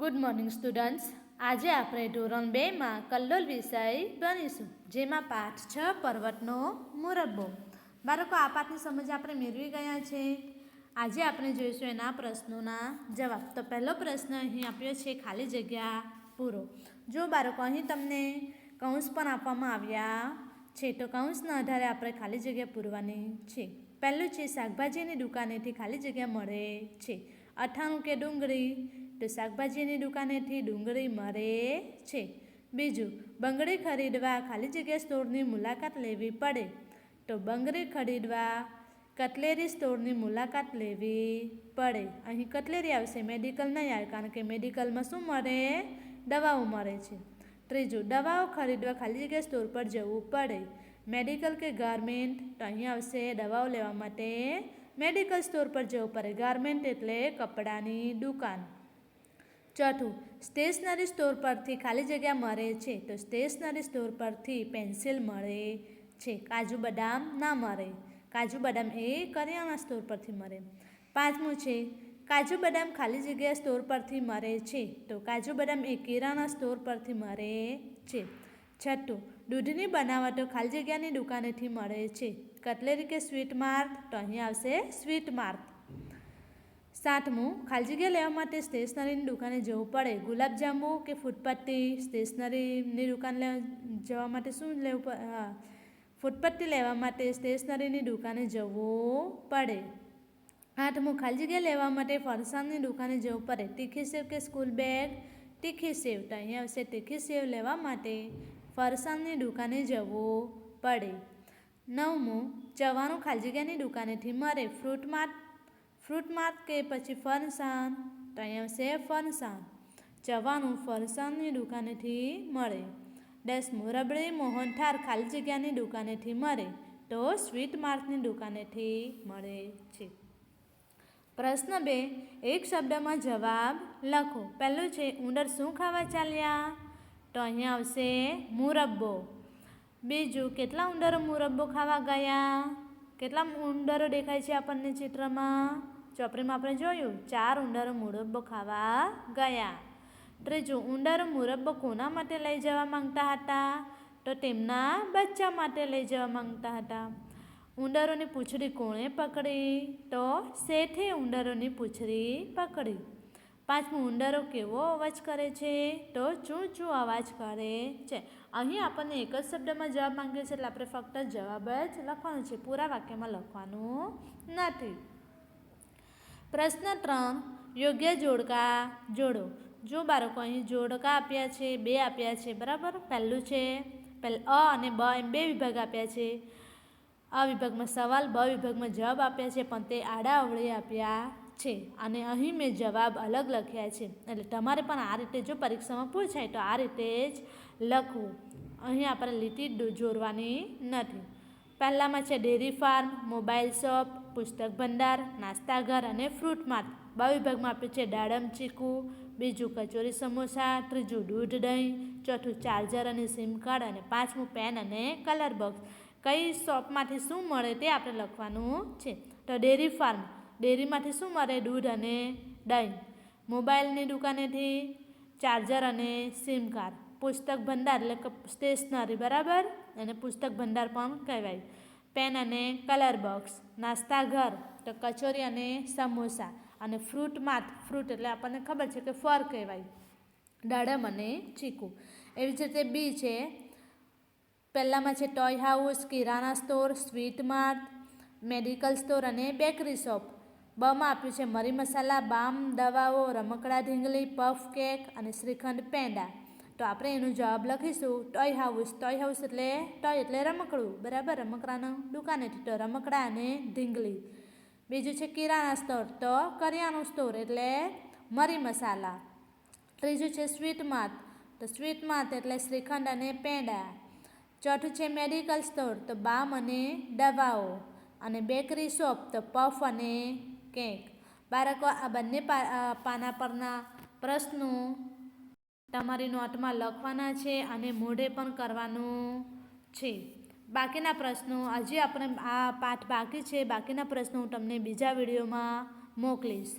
Good morning students આજે આપણે ધોરણ બેમાં કલ્લોલ વિષય ભણીશું, જેમાં પાઠ છ પર્વતનો મુરબ્બો. બાળકો, આ પાઠની સમજ આપણે મેળવી ગયા છે. આજે આપણે જોઈશું એના પ્રશ્નોના જવાબ. તો પહેલો પ્રશ્ન અહીં આપ્યો છે, ખાલી જગ્યા પૂરો. જો બાળકો, અહીં તમને કૌંસ પણ આપવામાં આવ્યા છે, તો કૌંસના આધારે આપણે ખાલી જગ્યા પૂરવાની છે. પહેલું છે, શાકભાજીની દુકાનેથી ખાલી જગ્યા મળે છે. અઠાણું કે ડુંગળી? તો શાકભાજીની દુકાનેથી ડુંગળી મળે છે. બીજું, બંગડી ખરીદવા ખાલી જગ્યા સ્ટોરની મુલાકાત લેવી પડે. તો બંગડી ખરીદવા કટલેરી સ્ટોરની મુલાકાત લેવી પડે. અહીં કટલેરી આવશે, મેડિકલ નહીં આવે, કારણ કે મેડિકલમાં શું મળે? દવાઓ મળે છે. ત્રીજું, દવાઓ ખરીદવા ખાલી જગ્યા સ્ટોર પર જવું પડે. મેડિકલ કે ગાર્મેન્ટ? તો અહીં આવશે, દવાઓ લેવા માટે મેડિકલ સ્ટોર પર જવું પડે. ગાર્મેન્ટ એટલે કપડાની દુકાન. ચોથું, સ્ટેશનરી સ્ટોર પરથી ખાલી જગ્યા મળે છે તો સ્ટેશનરી સ્ટોર પરથી પેન્સિલ મળે છે. કાજુ બદામ ના મળે. કાજુ બદામ એ કરિયાણા સ્ટોર પરથી મળે. પાંચમું છે, કાજુ બદામ ખાલી જગ્યા સ્ટોર પરથી મળે છે તો કાજુ બદામ એ કિરાણા સ્ટોર પરથી મળે છે. છઠ્ઠું, દૂધની બનાવટો ખાલી જગ્યાની દુકાનેથી મળે છે. કટલેરી કે સ્વીટ માર્ટ? તો અહીં આવશે સ્વીટ માર્ટ. સાતમું ખાલી લેવા માટે સ્ટેશનરીની દુકાને જવું પડે. ગુલાબજાંબુ કે ફૂટપાથથી સ્ટેશનરીની દુકાન જવા માટે શું લેવું પડે હા. ફૂટપાથથી લેવા માટે સ્ટેશનરીની દુકાને જવું પડે. આઠમું ખાલી જગ્યા લેવા માટે ફરસાણની દુકાને જવું પડે. તીખી સેવ કે સ્કૂલ બેગ? તીખી સેવ તો અહીંયા આવશે. તીખી સેવ લેવા માટે ફરસાણની દુકાને જવું પડે. નવમું ચવાનું ખાલી જગ્યાની દુકાનેથી મળે ફ્રૂટ માર્ટ ફ્રૂટ માર્ટ કે પછી ફરસાણ તો અહીંયા આવશે ફરસાણ ચવાનું ફરસાણની દુકાનેથી મળે. દસમું રબડી મોહનથાળ ખાલી જગ્યાની દુકાનેથી મળે. તો સ્વીટ માર્ટની દુકાનેથી મળે છે. પ્રશ્ન બે, એક શબ્દમાં જવાબ લખો. પહેલું છે, ઉંદર શું ખાવા ચાલ્યા? તો અહીંયા આવશે, મુરબ્બો. બીજું, કેટલા ઉંદરો મુરબ્બો ખાવા ગયા? કેટલા ઉંદરો દેખાય છે આપણને ચિત્રમાં? ચોપડીમાં આપણે જોયું, ચાર ઉંદર મુરબ્બો ખાવા ગયા. ત્રીજું, ઉંદર મુરબ્બો કોના માટે લઈ જવા માંગતા હતા? તો તેમના બચ્ચા માટે લઈ જવા માંગતા હતા. ઉંદરોની પૂંછડી કોણે પકડી? તો શેઠે ઉંદરોની પૂંછડી પકડી. પાંચમું, ઉંદરો કેવો અવાજ કરે છે? તો ચૂ ચૂ અવાજ કરે છે. અહીં આપણને એક જ શબ્દમાં જવાબ માંગ્યો છે એટલે આપણે ફક્ત જવાબ જ લખવાનો છે. પૂરા વાક્યમાં લખવાનું નથી. પ્રશ્ન ત્રણ, યોગ્ય જોડકા જોડો. જો બાળકો અહીં જોડકા આપ્યા છે, બે આપ્યા છે, બરાબર? પહેલું છે, પહેલ, અ અને બ એમ બે વિભાગ આપ્યા છે. અ વિભાગમાં સવાલ, બ વિભાગમાં જવાબ આપ્યા છે, પણ તે આડા અવળે આપ્યા છે. અને અહીં મેં જવાબ અલગ લખ્યા છે. એટલે તમારે પણ આ રીતે જો પરીક્ષામાં પૂછાય, તો આ રીતે જ લખવું. અહીં આપણે લીટી જોડવાની નથી. પહેલાંમાં છે ડેરી ફાર્મ, મોબાઈલ શોપ પુસ્તક ભંડાર નાસ્તાઘર અને ફ્રૂટ માર્ટ બા વિભાગમાં આપ્યું છે દાડમ ચીકુ, બીજું કચોરી સમોસા, ત્રીજું દૂધ દહીં, ચોથું ચાર્જર અને સિમ કાર્ડ અને પાંચમું પેન અને કલર બોક્સ કઈ શોપમાંથી શું મળે તે આપણે લખવાનું છે. તો ડેરી ફાર્મ. ડેરીમાંથી શું મળે? દૂધ અને દહીં. મોબાઈલની દુકાનેથી ચાર્જર અને સિમ કાર્ડ પુસ્તક ભંડાર એટલે સ્ટેશનરી બરાબર? અને પુસ્તક ભંડાર પણ કહેવાય. પેન અને કલર બોક્સ, નાસ્તા ઘર, તો કચોરી અને સમોસા અને ફ્રૂટ માથ ફ્રૂટ એટલે આપણને ખબર છે કે ફર કહેવાય. દાડમ અને ચીકુ. એવી જ રીતે બી છે, પહેલાંમાં છે toy house, kirana store, sweet mart, medical store અને બેકરી શોપ. બમાં આપ્યું છે, મરી મસાલા, બામ, દવાઓ, રમકડા, ઢીંગલી, પફ કેક અને શ્રીખંડ પેંડા. તો આપણે એનો જવાબ લખીશું, ટોય હાઉસ ટોય હાઉસ એટલે ટોય એટલે રમકડું. બરાબર, રમકડાનું દુકાનેથી તો રમકડા અને ઢીંગલી. બીજું છે કિરાણા સ્ટોર, તો કરિયાણું સ્ટોર એટલે મરી મસાલા. ત્રીજું છે સ્વીટ માર્ટ, તો સ્વીટ માર્ટ એટલે શ્રીખંડ અને પેંડા. ચોથું છે મેડિકલ સ્ટોર, તો બામ અને દવાઓ. અને બેકરી શોપ, તો પફ અને કેક. બાળકો, આ બંને પાના પરના પ્રશ્નો તમારી નોટમાં લખવાના છે અને મોઢે પણ કરવાનું છે. બાકીના પ્રશ્નો હજી આપણે આ પાઠ બાકી છે. બાકીના પ્રશ્નો હું તમને બીજા વિડીયોમાં મોકલીશ.